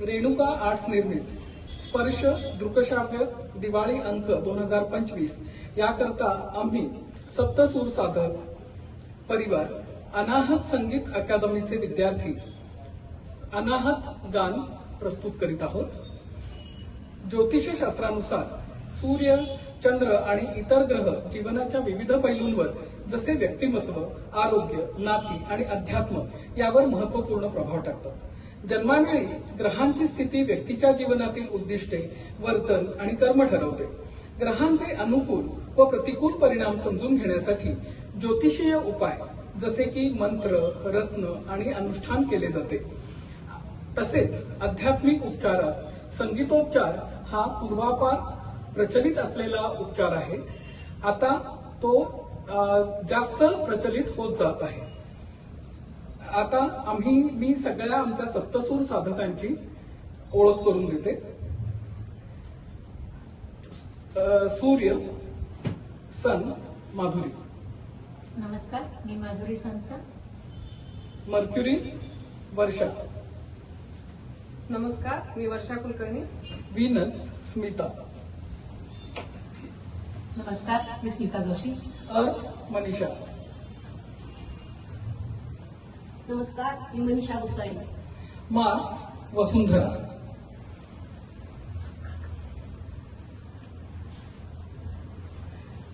Renuka arts निर्मित स्पर्श दृकश्राव्य दिवाळी अंक दोन हजार पंचवीस. याकरता आम्ही सप्तसूर साधक परिवार अनाहत संगीत अकादमीचे विद्यार्थी अनाहत गान प्रस्तुत करीत आहोत. ज्योतिषशास्त्रानुसार सूर्य चंद्र आणि इतर ग्रह जीवनाच्या विविध पैलूंवर जसे व्यक्तिमत्व आरोग्य नाती आणि अध्यात्म यावर महत्त्वपूर्ण प्रभाव टाकतात. जन्मावेळी ग्रहांची स्थिती व्यक्तीच्या जीवनातील उद्दिष्टे वर्तन आणि कर्म ठरवते. ग्रहांचे अनुकूल व प्रतिकूल परिणाम समजून घेण्यासाठी ज्योतिषीय उपाय जसे की मंत्र रत्न आणि अनुष्ठान केले जाते. तसेच आध्यात्मिक उपचारात संगीतोपचार हा पूर्वापार प्रचलित असलेला उपचार आहे. आता तो जास्त प्रचलित होत जात आहे. आता आम्ही मी सगळ्या आमच्या सप्तसूर साधकांची ओळख करून देते. सूर्य सन माधुरी. नमस्कार मी माधुरी संत. मर्क्युरी वर्षा. नमस्कार मी वर्षा कुलकर्णी. व्हीनस स्मिता. नमस्कार मी स्मिता जोशी. अर्थ मनीषा. नमस्कार मी मनीषा गोसाई मास वसुंधरा.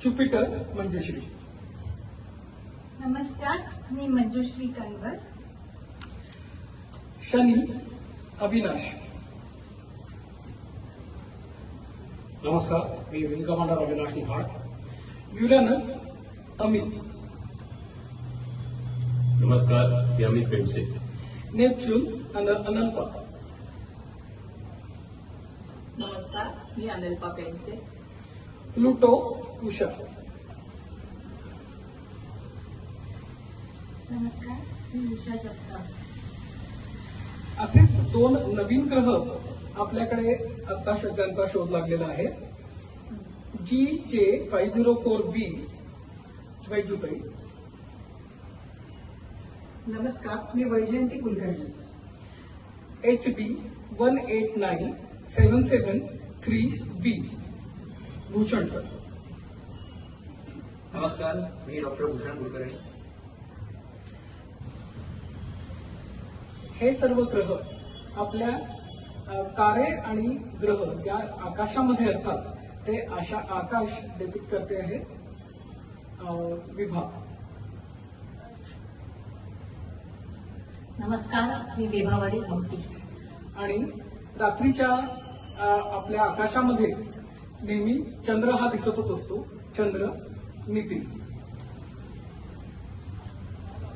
ज्युपिटर मंजुश्री. नमस्कार मी मंजुश्री काळीवर शनी अविनाश. नमस्कार मी wing commander Avinash Nihal. Uranus Amit. नमस्कार मी अमित पेमसे नेपच्यून अन अनल्पा नमस्कार मी अनिल्पा पेनसे. प्लुटो उषा. नमस्कार मी उषा जगताप. असेच दोन नवीन ग्रह आपल्याकडे आता ज्यांचा शोध लागलेला आहे. G J five zero four B Vaijutai. नमस्कार मी Vaijayanti Kulkarni. H D one eight nine seven seven three B Bhushan sir नमस्कार मी डॉक्टर भूषण कुलकर्णी. हे सर्व ग्रह आपल्या तारे आणि ग्रह ज्या आकाशामध्ये असतात ते आशा आकाश डेपिट करते आहे विभाग. नमस्कार मी विभावरी औटी आणि रात्रीच्या आपल्या आकाशामध्ये नेहमी चंद्र हा दिसतच असतो. चंद्र नितीन.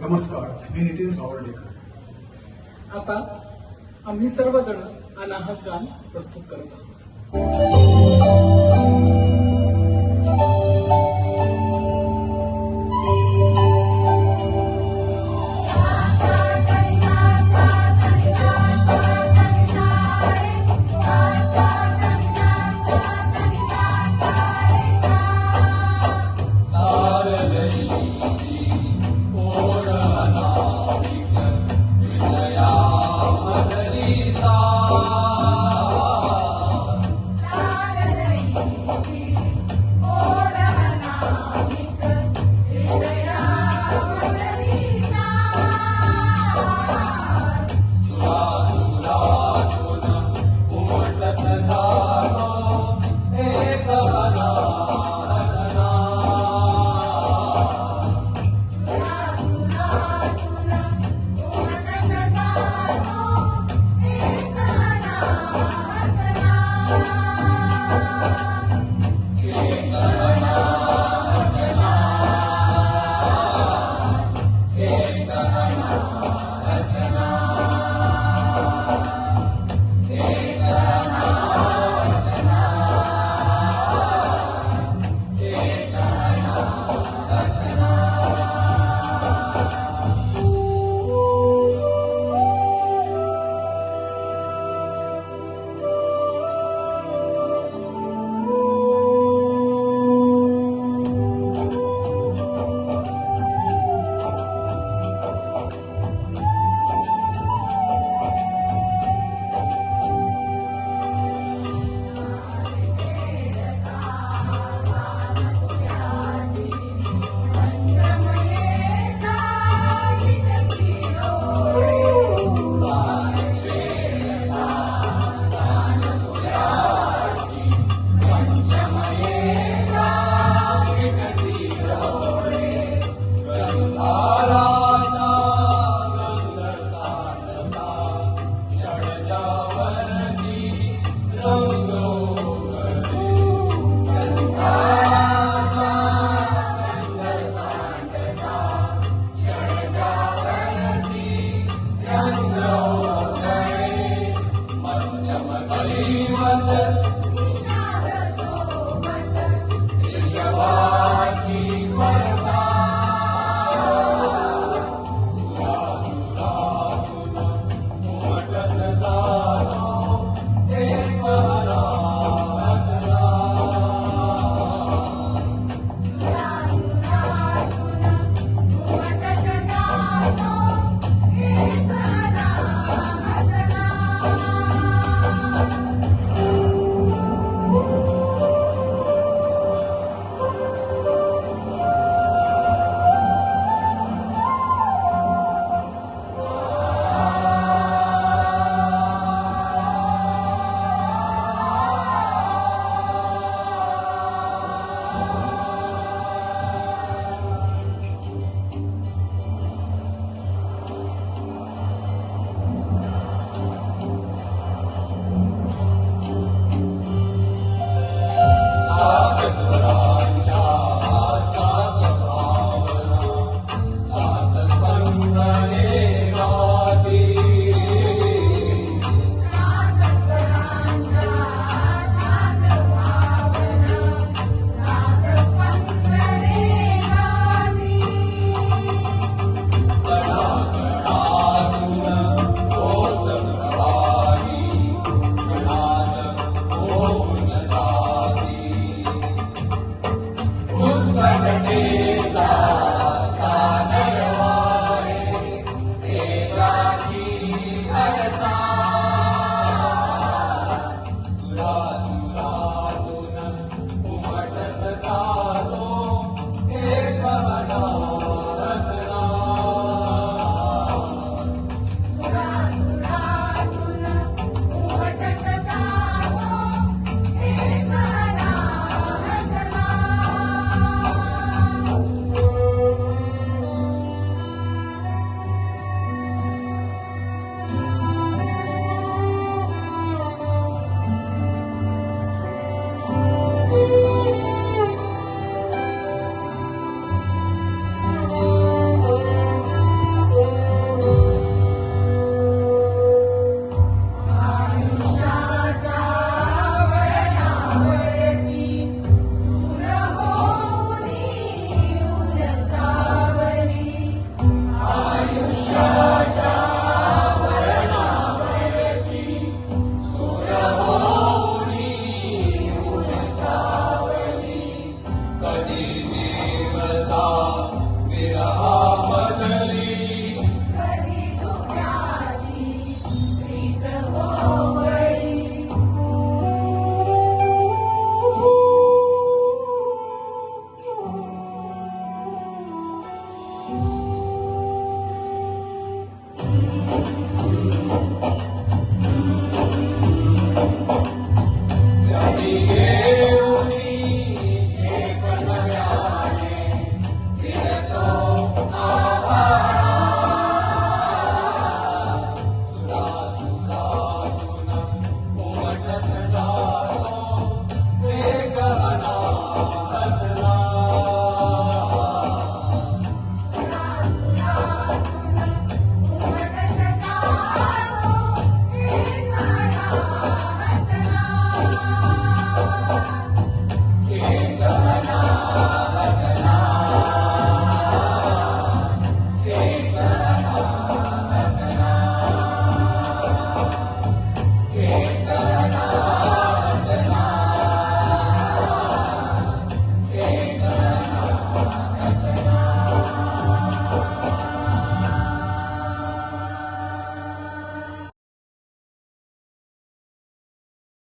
नमस्कार मी नितीन सावर्डेकर. आता आम्ही सर्वजण अनाहत गान प्रस्तुत करत आहोत. Amen.